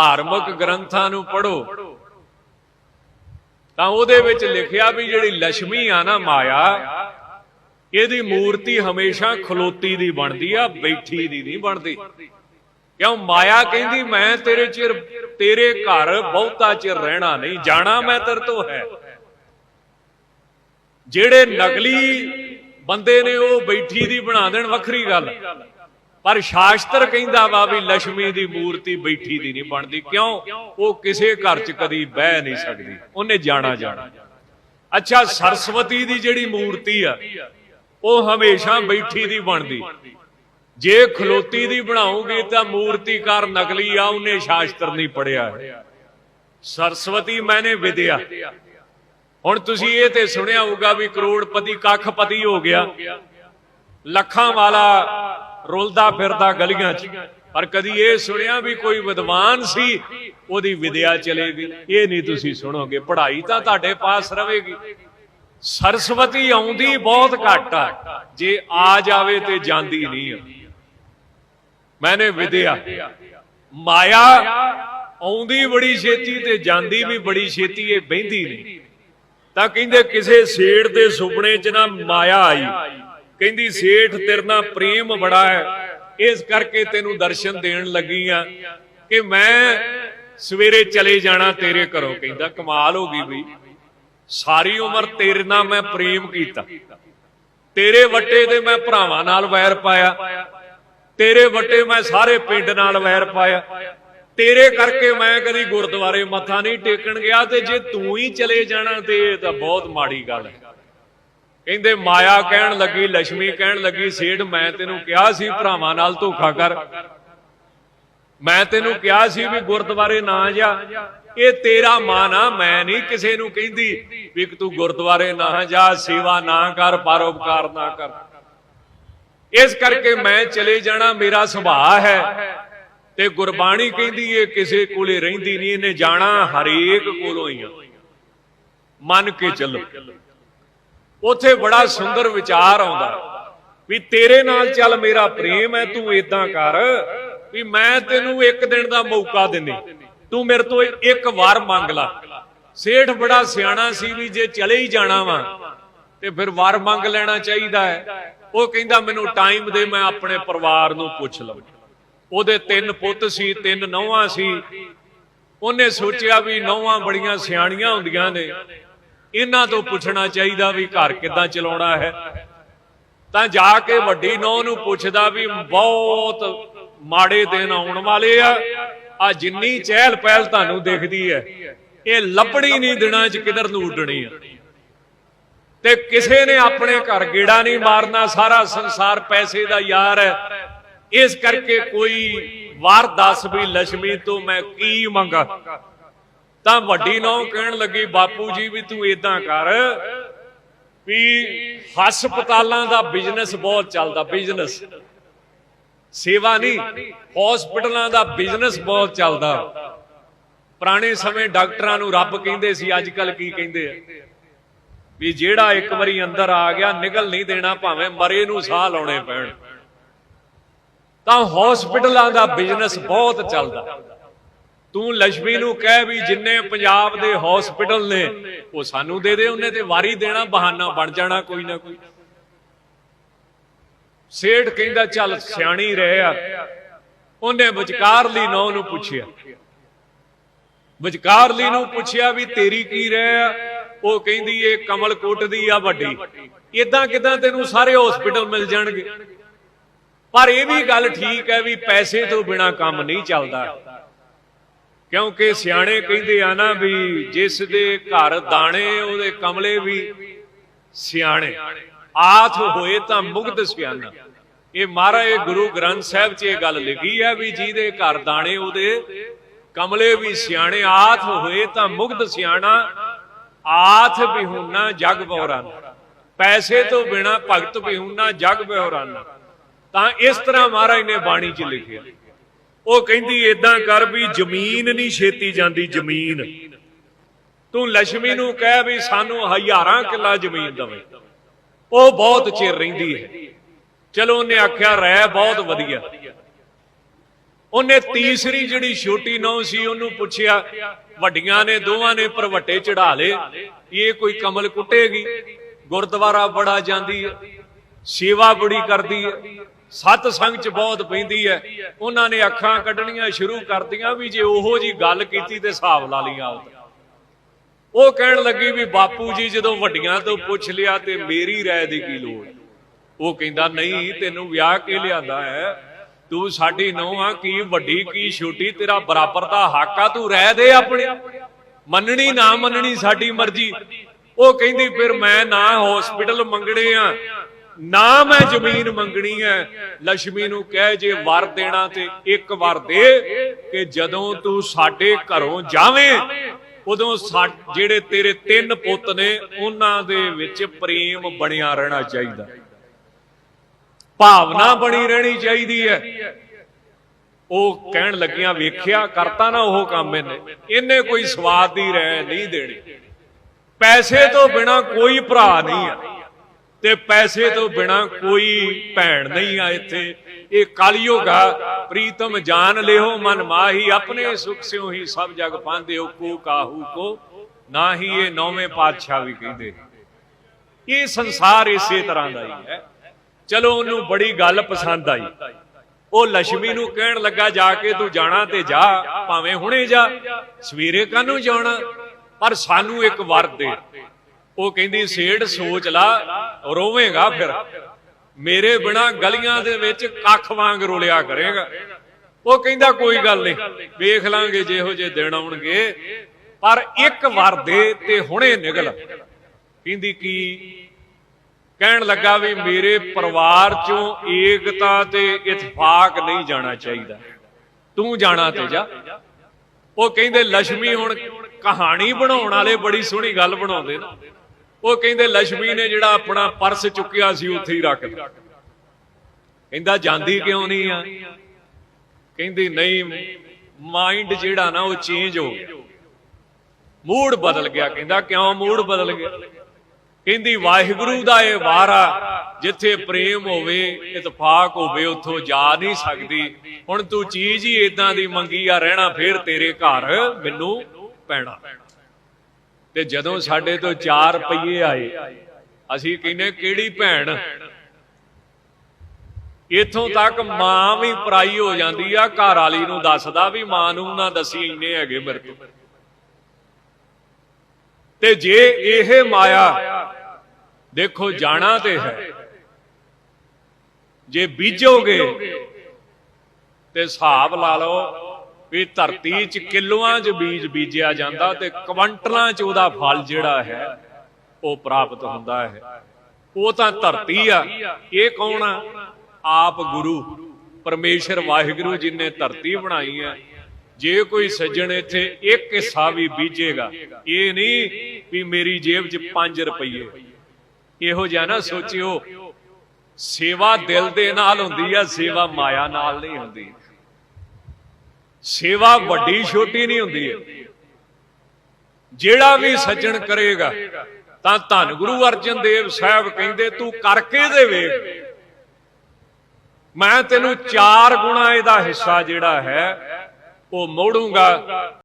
ਧਾਰਮਿਕ ਗ੍ਰੰਥਾਂ ਨੂੰ ਪੜੋ ਤਾਂ ਉਹਦੇ ਵਿੱਚ ਲਿਖਿਆ ਵੀ ਜਿਹੜੀ ਲక్ష్ਮੀ ਆ ਨਾ ਮਾਇਆ, ਇਹਦੀ ਮੂਰਤੀ ਹਮੇਸ਼ਾ ਖਲੋਤੀ ਦੀ ਬਣਦੀ ਆ, ਬੈਠੀ ਦੀ ਨਹੀਂ ਬਣਦੀ। ਕਿਉਂ? ਮਾਇਆ ਕਹਿੰਦੀ, ਮੈਂ ਤੇਰੇ ਚਿਰ, ਤੇਰੇ ਘਰ ਬਹੁਤਾ ਚਿਰ ਰਹਿਣਾ ਨਹੀਂ, ਜਾਣਾ ਮੈਂ ਤੇਰੇ ਤੋਂ ਹੈ। ਜਿਹੜੇ ਨਕਲੀ ਬੰਦੇ ਨੇ ਉਹ ਬੈਠੀ ਦੀ ਬਣਾ ਦੇਣ, ਵੱਖਰੀ ਗੱਲ। ਪਰ ਸ਼ਾਸਤਰ ਕਹਿੰਦਾ ਵਾ ਵੀ ਲక్ష్ਮੀ ਦੀ ਮੂਰਤੀ ਬੈਠੀ ਦੀ ਨਹੀਂ ਬਣਦੀ। ਕਿਉਂ? ਉਹ ਕਿਸੇ ਘਰ 'ਚ ਕਦੀ ਬਹਿ ਨਹੀਂ ਸਕਦੀ। ਉਹਨੇ ਜਾਣਾ ਜਾਣਾ। ਅੱਛਾ, ਸਰਸਵਤੀ ਦੀ ਜਿਹੜੀ ਮੂਰਤੀ ਆ, ਉਹ ਹਮੇਸ਼ਾ ਬੈਠੀ ਦੀ ਬਣਦੀ। ਜੇ ਖਲੋਤੀ ਦੀ ਬਣਾਉਂਗੀ ਤਾਂ ਮੂਰਤੀਕਾਰ ਨਕਲੀ ਆ, ਉਹਨੇ ਸ਼ਾਸਤਰ ਨਹੀਂ ਪੜਿਆ ਸਰਸਵਤੀ ਮੈਨੇ ਵਿਦਿਆ। ਹੁਣ ਤੁਸੀਂ ਇਹ ਤੇ ਸੁਣਿਆ ਹੋਊਗਾ ਵੀ ਕਰੋੜਪਤੀ, ਕੱਖਪਤੀ ਹੋ ਗਿਆ। ਲੱਖਾਂ ਵਾਲਾ ਰੁਲਦਾ ਫਿਰਦਾ ਗਲੀਆਂ 'ਚ। ਪਰ ਕਦੀ ਇਹ ਸੁਣਿਆ ਵੀ ਕੋਈ ਵਿਦਵਾਨ ਸੀ, ਉਹਦੀ ਵਿਦਿਆ ਚਲੇਗੀ। ਇਹ ਨਹੀਂ ਤੁਸੀਂ ਸੁਣੋਗੇ। ਪੜ੍ਹਾਈ ਤਾਂ ਤੁਹਾਡੇ ਪਾਸ ਰਹੇਗੀ। ਸਰਸਵਤੀ ਆਉਂਦੀ ਬਹੁਤ ਘੱਟ ਆ। ਜੇ ਆ ਜਾਵੇ ਤੇ ਜਾਂਦੀ ਨਹੀਂ ਆ। ਮੈਨੇ ਵਿਦਿਆ। ਮਾਇਆ ਆਉਂਦੀ ਬੜੀ ਛੇਤੀ ਤੇ ਜਾਂਦੀ ਵੀ ਬੜੀ ਛੇਤੀ, ਇਹ ਬਹਿੰਦੀ ਨਹੀਂ। ਤਾਂ ਕਹਿੰਦੇ ਕਿਸੇ ਸੇਠ ਦੇ ਸੁਪਨੇ 'ਚ ਨਾ ਮਾਇਆ ਆਈ। ਕਹਿੰਦੀ, ਸੇਠ, ਤੇਰੇ ਨਾਲ ਪ੍ਰੇਮ ਬੜਾ ਹੈ। ਇਸ ਕਰਕੇ ਤੈਨੂੰ ਦਰਸ਼ਨ ਦੇਣ ਲੱਗੀ ਆ ਕਿ ਮੈਂ ਸਵੇਰੇ ਚਲੇ ਜਾਣਾ ਤੇਰੇ ਘਰੋਂ, ਕਹਿੰਦਾ, ਕਮਾਲ ਹੋ ਗਈ ਬਈ। ਸਾਰੀ ਉਮਰ ਤੇਰੇ ਨਾਲ ਮੈਂ ਪ੍ਰੇਮ ਕੀਤਾ। ਤੇਰੇ ਵੱਟੇ ਤੇ ਮੈਂ ਭਰਾਵਾਂ ਨਾਲ ਵੈਰ ਪਾਇਆ। ਤੇਰੇ ਵੱਟੇ ਮੈਂ ਸਾਰੇ ਪਿੰਡ ਨਾਲ ਵੈਰ ਪਾਇਆ। ਤੇਰੇ ਕਰਕੇ ਮੈਂ ਕਦੀ ਗੁਰਦੁਆਰੇ ਮੱਥਾ ਨਹੀਂ ਟੇਕਣ ਗਿਆ ਤੇ ਜੇ ਤੂੰ ਹੀ ਚਲੇ ਜਾਣਾ ਤੇ ਇਹ ਤਾਂ ਬਹੁਤ ਮਾੜੀ ਗੱਲ ਹੈ। ਕਹਿੰਦੇ ਮਾਇਆ ਕਹਿਣ ਲੱਗੀ ਲక్ష్ਮੀ ਕਹਿਣ ਲੱਗੀ, ਸੇਠ, ਮੈਂ ਤੈਨੂੰ ਕਿਹਾ ਸੀ ਭਰਾਵਾਂ ਨਾਲ ਧੋਖਾ ਕਰ। ਮੈਂ ਤੈਨੂੰ ਕਿਹਾ ਸੀ ਵੀ ਗੁਰਦੁਆਰੇ ਨਾ ਜਾ। ਇਹ ਤੇਰਾ ਮਨ ਆ, ਮੈਂ ਨਹੀਂ ਕਿਸੇ ਨੂੰ ਕਹਿੰਦੀ ਵੀ ਤੂੰ ਗੁਰਦੁਆਰੇ ਨਾ ਜਾ, ਸੇਵਾ ਨਾ ਕਰ, ਪਰਉਪਕਾਰ ਨਾ ਕਰ। ਇਸ ਕਰਕੇ ਮੈਂ ਚਲੇ ਜਾਣਾ, ਮੇਰਾ ਸੁਭਾਅ ਹੈ। ਤੇ ਗੁਰਬਾਣੀ ਕਹਿੰਦੀ ਏ, ਕਿਸੇ ਕੋਲੇ ਰਹਿੰਦੀ ਨਹੀਂ, ਇਹਨੇ ਜਾਣਾ ਹਰੇਕ ਕੋਲੋਂ ਹੀ ਆ। ਮੰਨ ਕੇ ਚੱਲੋ। ਉਥੇ ਬੜਾ ਸੁੰਦਰ ਵਿਚਾਰ ਆਉਂਦਾ। ਵੀ ਤੇਰੇ ਨਾਲ ਚੱਲ ਮੇਰਾ ਪ੍ਰੇਮ ਹੈ, ਤੂੰ ਇਦਾਂ ਕਰ, ਵੀ ਮੈਂ ਤੈਨੂੰ ਇੱਕ ਦਿਨ ਦਾ ਮੌਕਾ ਦਿੰਦੀ ਤੂੰ ਮੇਰੇ ਤੋਂ ਇੱਕ ਵਾਰ ਮੰਗ ਲੈ। ਸੇਠ ਬੜਾ ਸਿਆਣਾ ਸੀ ਵੀ ਜੇ ਚਲੇ ਹੀ ਜਾਣਾ ਵਾ, ਤੇ ਫਿਰ ਵਾਰ ਮੰਗ ਲੈਣਾ ਚਾਹੀਦਾ ਹੈ। ਉਹ ਕਹਿੰਦਾ, ਮੈਨੂੰ ਟਾਈਮ ਦੇ, ਮੈਂ ਆਪਣੇ ਪਰਿਵਾਰ ਨੂੰ ਪੁੱਛ ਲਵਾਂ। ਉਹਦੇ ਤਿੰਨ ਪੁੱਤ ਸੀ, ਤਿੰਨ ਨੌਵਾਂ ਸੀ। ਉਹਨੇ ਸੋਚਿਆ ਵੀ ਨੌਵਾਂ ਬੜੀਆਂ ਸਿਆਣੀਆਂ ਹੁੰਦੀਆਂ ਨੇ। ਇਹਨਾਂ ਤੋਂ ਪੁੱਛਣਾ ਚਾਹੀਦਾ ਵੀ ਘਰ ਕਿੱਦਾਂ ਚਲਾਉਣਾ ਹੈ। ਤਾਂ ਜਾ ਕੇ ਵੱਡੀ ਨੌ ਨੂੰ ਪੁੱਛਦਾ ਵੀ ਬਹੁਤ ਮਾੜੇ ਦਿਨ ਆਉਣ ਵਾਲੇ ਆ। ਆ ਜਿੰਨੀ ਚਹਿਲ ਪਹਿਲ ਤੁਹਾਨੂੰ ਦਿਖਦੀ ਹੈ, ਇਹ ਲੱਭਣੀ ਨਹੀਂ ਦਿਨਾਂ 'ਚ ਕਿਧਰ ਨੂੰ ਉੱਡਣੀ ਆ। ਤੇ ਕਿਸੇ ਨੇ ਆਪਣੇ ਘਰ ਗੇੜਾ ਨਹੀਂ ਮਾਰਨਾ, ਸਾਰਾ ਸੰਸਾਰ ਪੈਸੇ ਦਾ ਯਾਰ ਹੈ। ਇਸ ਕਰਕੇ ਕੋਈ ਵਾਰ ਦੱਸ ਵੀ ਲక్ష్ਮੀ ਤੋਂ ਮੈਂ ਕੀ ਮੰਗਾ? ਤਾਂ ਵੱਡੀ ਨੌ ਕਹਿਣ ਲੱਗੀ, ਬਾਪੂ ਜੀ, ਵੀ ਤੂੰ ਇਦਾਂ ਕਰ ਵੀ ਹਸਪਤਾਲਾਂ ਦਾ ਬਿਜ਼ਨਸ ਬਹੁਤ ਚੱਲਦਾ ਬਿਜ਼ਨਸ ਸੇਵਾ ਨਹੀਂ ਹਸਪਤਾਲਾਂ ਦਾ ਬਿਜ਼ਨਸ ਬਹੁਤ ਚੱਲਦਾ। ਪੁਰਾਣੇ ਸਮੇਂ ਡਾਕਟਰਾਂ ਨੂੰ ਰੱਬ ਕਹਿੰਦੇ ਸੀ ਅੱਜ ਕੱਲ ਕੀ ਕਹਿੰਦੇ ਆ? ਵੀ ਜਿਹੜਾ ਇੱਕ ਵਾਰੀ ਅੰਦਰ ਆ ਗਿਆ ਨਿਕਲ ਨਹੀਂ ਦੇਣਾ, ਭਾਵੇਂ ਮਰੇ ਨੂੰ ਸਾਹ ਲਾਉਣੇ ਪੈਣ। ਤਾਂ ਹਸਪੀਟਲਾਂ ਦਾ ਬਿਜ਼ਨਸ ਬਹੁਤ ਚੱਲਦਾ। ਤੂੰ ਲక్ష్ਮੀ ਨੂੰ ਕਹਿ ਵੀ ਜਿੰਨੇ ਪੰਜਾਬ ਦੇ ਹਸਪੀਟਲ ਨੇ, ਉਹ ਸਾਨੂੰ ਦੇ ਦੇ, ਉਹਨੇ ਤੇ ਵਾਰੀ ਦੇਣਾ, ਬਹਾਨਾ ਬਣ ਜਾਣਾ ਕੋਈ ਨਾ ਕੋਈ। ਸੇਠ ਕਹਿੰਦਾ, ਚੱਲ ਸਿਆਣੀ ਰਹਿ ਆ। ਉਹਨੇ ਵਿਚਕਾਰਲੀ ਨੌ ਨੂੰ ਪੁੱਛਿਆ। ਵਿਚਕਾਰਲੀ ਨੂੰ ਪੁੱਛਿਆ ਵੀ ਤੇਰੀ ਕੀ ਰਹਿ ਆ? ਉਹ ਕਹਿੰਦੀ, ਇਹ ਕਮਲਕੋਟ ਦੀ ਆ ਵੱਡੀ। ਇਦਾਂ ਕਿਦਾਂ ਤੈਨੂੰ ਸਾਰੇ ਹਸਪੀਟਲ ਮਿਲ ਜਾਣਗੇ? ਪਰ ਇਹ ਵੀ ਗੱਲ ਠੀਕ ਹੈ ਵੀ ਪੈਸੇ ਤੋਂ ਬਿਨਾ ਕੰਮ ਨਹੀਂ ਚੱਲਦਾ। ਕਿਉਂਕਿ ਸਿਆਣੇ ਕਹਿੰਦੇ ਆ ਨਾ ਵੀ ਜਿਸ ਦੇ ਘਰ ਦਾਣੇ, ਉਹਦੇ ਕਮਲੇ ਵੀ ਸਿਆਣੇ। ਆਥ ਹੋਏ ਤਾਂ ਮੁਗਧ ਸਿਆਣਾ। ਇਹ ਮਹਾਰਾਜ ਗੁਰੂ ਗ੍ਰੰਥ ਸਾਹਿਬ 'ਚ ਇਹ ਗੱਲ ਲਿਖੀ ਹੈ ਵੀ ਜਿਹਦੇ ਘਰ ਦਾਣੇ, ਉਹਦੇ ਕਮਲੇ ਵੀ ਸਿਆਣੇ, ਆਥ ਹੋਏ ਤਾਂ ਮੁਗਧ ਸਿਆਣਾ। ਆਥ ਬਿਹੁਨਾ ਜਗ ਬਹਰਾਨਾ। ਪੈਸੇ ਤੋਂ ਬਿਨਾ ਭਗਤ ਬਿਹੁਨਾ ਜਗ ਬਹਰਾਨਾ। ਤਾਂ ਇਸ ਤਰ੍ਹਾਂ ਮਹਾਰਾਜ ਨੇ ਬਾਣੀ 'ਚ ਲਿਖਿਆ। ਉਹ ਕਹਿੰਦੀ, ਏਦਾਂ ਕਰ ਵੀ ਜ਼ਮੀਨ ਨਹੀਂ ਛੇਤੀ ਜਾਂਦੀ, ਜ਼ਮੀਨ। ਤੂੰ ਲక్ష్ਮੀ ਨੂੰ ਕਹਿ ਵੀ ਸਾਨੂੰ ਹਜ਼ਾਰਾਂ ਕਿੱਲਾ ਜ਼ਮੀਨ ਦਵੇ। ਉਹ ਬਹੁਤ ਚਿਰ ਰਹਿੰਦੀ ਹੈ। ਚਲੋ ਉਹਨੇ ਆਖਿਆ, ਰਹਿ ਬਹੁਤ ਵਧੀਆ। ਉਹਨੇ ਤੀਸਰੀ ਜਿਹੜੀ ਛੋਟੀ ਨੌ ਸੀ, ਉਹਨੂੰ ਪੁੱਛਿਆ, ਵੱਡੀਆਂ ਨੇ, ਦੋਵਾਂ ਨੇ ਪਰਵੱਟੇ ਚੜਾ ਲੇ ਇਹ ਕੋਈ ਕਮਲ ਕੁੱਟੇਗੀ? ਗੁਰਦੁਆਰਾ ਬੜਾ ਜਾਂਦੀ ਹੈ, ਸੇਵਾ ਬੜੀ ਕਰਦੀ ਹੈ। ਸਤ ਸੰਗ ਚ ਬਹੁਤ ਪੈਂਦੀ ਹੈ। ਉਹਨਾਂ ਨੇ ਅੱਖਾਂ ਕੱਢਣੀਆਂ ਸ਼ੁਰੂ ਕਰਦੀਆਂ ਵੀ ਜੇ ਉਹੋ ਜੀ ਗੱਲ ਕੀਤੀ ਤੇ ਹਿਸਾਬ ਲਾ ਲਈ ਆਪ ਉਹ ਕਹਿਣ ਲੱਗੀ ਵੀ ਬਾਪੂ ਜੀ ਜਦੋਂ ਵੱਡੀਆਂ ਤੋਂ ਪੁੱਛ ਲਿਆ ਤੇ ਮੇਰੀ ਰਾਏ ਦੀ ਕੀ ਲੋੜ? ਉਹ ਕਹਿੰਦਾ, ਨਹੀਂ, ਤੈਨੂੰ ਵਿਆਹ ਕੇ ਲਿਆਂਦਾ ਹੈ। ਤੂੰ ਸਾਡੀ ਨੂੰਹ ਆ, ਕੀ ਵੱਡੀ, ਕੀ ਛੋਟੀ, ਤੇਰਾ ਬਰਾਬਰ ਦਾ ਹੱਕ ਆ, ਤੂੰ ਰਹਿ ਦੇ ਆਪਣੇ। ਮੰਨਣੀ ਨਾ ਮੰਨਣੀ ਸਾਡੀ ਮਰਜ਼ੀ। ਉਹ ਕਹਿੰਦੀ, ਫਿਰ ਮੈਂ ਨਾ ਹਸਪੀਟਲ ਮੰਗਣੇ ਆ। ਨਾ ਮੈਂ ਜ਼ਮੀਨ ਮੰਗਣੀ ਹੈ। ਲక్ష్ਮੀ ਨੂੰ ਕਹਿ ਜੇ ਵਰ ਦੇਣਾ ਤੇ ਇੱਕ ਵਰ ਦੇ ਕਿ ਜਦੋਂ ਤੂੰ ਸਾਡੇ ਘਰੋਂ ਜਾਵੇਂ, ਉਦੋਂ ਸਾ- ਜਿਹੜੇ ਤੇਰੇ ਤਿੰਨ ਪੁੱਤ ਨੇ, ਉਹਨਾਂ ਦੇ ਵਿੱਚ ਪ੍ਰੇਮ ਬਣਿਆ ਰਹਿਣਾ ਚਾਹੀਦਾ। ਭਾਵਨਾ ਬਣੀ ਰਹਿਣੀ ਚਾਹੀਦੀ ਹੈ। ਉਹ ਕਹਿਣ ਲੱਗਿਆ, ਵੇਖਿਆ, ਕਰਤਾ ਨਾ ਉਹ ਕੰਮ ਇਹਨੇ। ਇਹਨੇ ਕੋਈ ਸਵਾਦ ਦੀ ਰਹਿ ਨਹੀਂ ਦੇਣੀ। ਪੈਸੇ ਤੋਂ ਬਿਨਾ ਕੋਈ ਭਰਾ ਨਹੀਂ ਹੈ। ਤੇ ਪੈਸੇ ਤੋਂ ਬਿਨਾ ਕੋਈ ਭੈਣ ਨਹੀਂ ਆ ਇੱਥੇ। ਇਹ ਕਲਯੁਗ ਪ੍ਰੀਤਮ ਜਾਨ ਲਿਓ, ਮਨ ਮਾਹੀ, ਆਪਣੇ ਸੁਖ ਸਿਓ ਹੀ ਸਭ ਜਗ ਪਾਉਂਦੇ ਹੋ, ਕੋ ਕਾਹੂ ਕੋ, ਨਾ ਹੀ ਇਹ ਨੌਵੇਂ ਪਾਤਸ਼ਾਹ ਵੀ ਕਹਿੰਦੇ। ਇਹ ਸੰਸਾਰ ਇਸੇ ਤਰ੍ਹਾਂ ਦਾ ਹੀ ਹੈ। ਚਲੋ ਉਹਨੂੰ ਬੜੀ ਗੱਲ ਪਸੰਦ ਆਈ। ਉਹ ਲక్ష్ਮੀ ਨੂੰ ਕਹਿਣ ਲੱਗਾ, ਜਾ ਕੇ ਤੂੰ ਜਾਣਾ ਤੇ ਜਾ, ਭਾਵੇਂ ਹੁਣੇ ਜਾ, ਸਵੇਰੇ ਕਾਹਨੂੰ ਜਾਣਾ? ਪਰ ਸਾਨੂੰ ਇੱਕ ਵਰ ਦੇ। ਉਹ ਕਹਿੰਦੀ ਸੇੜ ਸੋਚ ਲਾ, ਰੋਵੇਂਗਾ ਫਿਰ। ਮੇਰੇ ਬਿਨਾ ਗਲੀਆਂ ਦੇ ਵਿੱਚ ਕੱਖ ਵਾਂਗ ਰੋਲਿਆ ਕਰੇਗਾ। ਉਹ ਕਹਿੰਦਾ, ਕੋਈ ਗੱਲ ਨਹੀਂ, ਵੇਖ ਲਾਂਗੇ ਜਿਹੋ ਜੇ ਦਿਨ ਆਉਣਗੇ। ਪਰ ਇੱਕ ਵਾਰ ਦੇ ਤੇ ਹੁਣੇ ਨਿਕਲ। ਕਹਿੰਦੀ, ਕੀ? ਕਹਿਣ ਲੱਗਾ ਵੀ ਮੇਰੇ ਪਰਿਵਾਰ ਚੋਂ ਏਕਤਾ ਤੇ ਇਤਫਾਕ ਨਹੀਂ ਜਾਣਾ ਚਾਹੀਦਾ। ਤੂੰ ਜਾਣਾ ਤੇ ਜਾ। ਉਹ ਕਹਿੰਦੇ ਲక్ష్ਮੀ ਹੁਣ ਕਹਾਣੀ ਬਣਾਉਣ ਵਾਲੇ ਬੜੀ ਸੋਹਣੀ ਗੱਲ ਬਣਾਉਂਦੇ ਨੇ। ਉਹ ਕਹਿੰਦੇ ਲక్ష్ਮੀ ਨੇ ਜਿਹੜਾ ਆਪਣਾ ਪਰਸ ਚੁੱਕਿਆ ਸੀ ਉੱਥੇ ਹੀ ਰੱਖ ਦਿੱਤਾ ਕਹਿੰਦਾ ਜਾਂਦੀ ਕਿਉਂ ਨਹੀਂ ਆ? ਕਹਿੰਦੀ ਨਹੀਂ ਮਾਈਂਡ ਜਿਹੜਾ ਨਾ ਉਹ ਚੇਂਜ ਹੋ ਗਿਆ। ਮੂਡ ਬਦਲ ਗਿਆ। ਕਹਿੰਦਾ ਕਿਉਂ ਮੂਡ ਬਦਲ ਗਿਆ? ਕਹਿੰਦੀ ਵਾਹਿਗੁਰੂ ਦਾ ਇਹ ਵਾਰਾ ਜਿੱਥੇ ਪ੍ਰੇਮ ਹੋਵੇ, ਇਤਫਾਕ ਹੋਵੇ, ਉੱਥੋਂ ਜਾ ਨਹੀਂ ਸਕਦੀ। ਹੁਣ ਤੂੰ ਚੀਜ਼ ਹੀ ਇਦਾਂ ਦੀ ਮੰਗੀ ਆ, ਰਹਿਣਾ ਫੇਰ ਤੇਰੇ ਘਰ, ਮੈਨੂੰ ਪੈਣਾ। ਤੇ ਜਦੋਂ ਸਾਡੇ ਤੋਂ 4 ਰੁਪਏ ਆਏ, ਅਸੀਂ ਕਹਿੰਨੇ ਕਿਹੜੀ ਭੈਣ? ਇਥੋਂ ਤੱਕ ਮਾਂ ਵੀ ਪਰਾਈ ਹੋ ਜਾਂਦੀ ਆ, ਘਰ ਵਾਲੀ ਨੂੰ ਦੱਸਦਾ ਵੀ ਮਾਂ ਨੂੰ ਨਾ ਦੱਸੀ ਇੰਨੇ ਹੈਗੇ ਮੇਰੇ ਤੋਂ। ਤੇ ਜੇ ਇਹ ਮਾਇਆ, ਦੇਖੋ, ਜਾਣਾ ਤੇ ਹੈ। ਜੇ ਬੀਜੋਗੇ, ਤੇ ਹਿਸਾਬ ਲਾ ਲਓ ਵੀ ਧਰਤੀ 'ਚ ਕਿਲੋਆਂ 'ਚ ਬੀਜ ਬੀਜਿਆ ਜਾਂਦਾ ਤੇ ਕੁਇੰਟਲਾਂ 'ਚ ਉਹਦਾ ਫਲ ਜਿਹੜਾ ਹੈ, ਉਹ ਪ੍ਰਾਪਤ ਹੁੰਦਾ ਹੈ। ਉਹ ਤਾਂ ਧਰਤੀ ਆ। ਇਹ ਕੌਣ ਆ? ਆਪ ਗੁਰੂ। ਪਰਮੇਸ਼ਰ ਵਾਹਿਗੁਰੂ ਜੀ ਨੇ ਧਰਤੀ ਬਣਾਈ ਹੈ। ਜੇ ਕੋਈ ਸੱਜਣ ਇੱਥੇ ਇੱਕ ਹਿੱਸਾ ਵੀ ਬੀਜੇਗਾ, ਇਹ ਨਹੀਂ ਵੀ ਮੇਰੀ ਜੇਬ 'ਚ 5 ਰੁਪਏ ਇਹੋ ਜਿਹਾ ਨਾ ਸੋਚਿਓ, ਸੇਵਾ ਦਿਲ ਦੇ ਨਾਲ ਹੁੰਦੀ ਆ, ਸੇਵਾ ਮਾਇਆ ਨਾਲ ਨਹੀਂ ਹੁੰਦੀ। ਸੇਵਾ ਵੱਡੀ ਛੋਟੀ ਨਹੀਂ ਹੁੰਦੀ। ਜਿਹੜਾ ਵੀ ਸੱਜਣ ਕਰੇਗਾ ਤਾਂ ਧੰਨ ਗੁਰੂ ਅਰਜਨ ਦੇਵ ਸਾਹਿਬ ਕਹਿੰਦੇ ਤੂੰ ਕਰਕੇ ਦੇ ਵੇਖ ਮੈਂ ਤੈਨੂੰ ਚਾਰ ਗੁਣਾ ਇਹਦਾ ਹਿੱਸਾ ਜਿਹੜਾ ਹੈ ਉਹ ਮੋੜੂੰਗਾ।